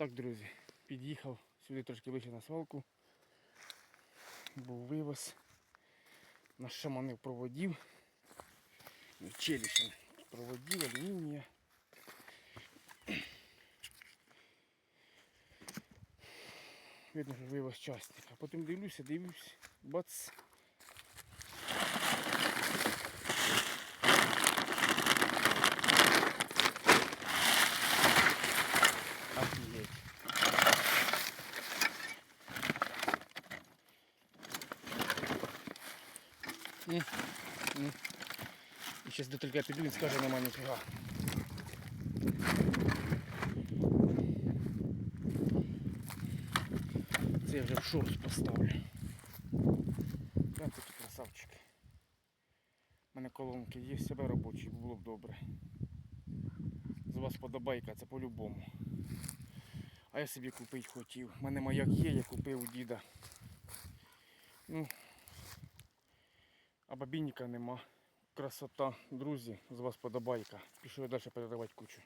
Так, друзі, під'їхав сюди трошки вище на свалку. Був вивоз. Нашаманив проводів. Челюшин проводів, алюмінія. Видно, що вивоз. А потім дивлюся, дивлюсь, бац. М, м. І зараз до тільки піду, він скаже, нема ніфіга. Це я вже в шорт поставлю. Гляньте, такі красавчики. У мене колонки є, себе робочі, було б добре. З вас подобайка, це по-любому. А я собі купити хотів. У мене маяк є, я купив у діда. Ну, а бабінника нема. Красота, друзі, з вас подобайка. Пішов я далі передавати кучу.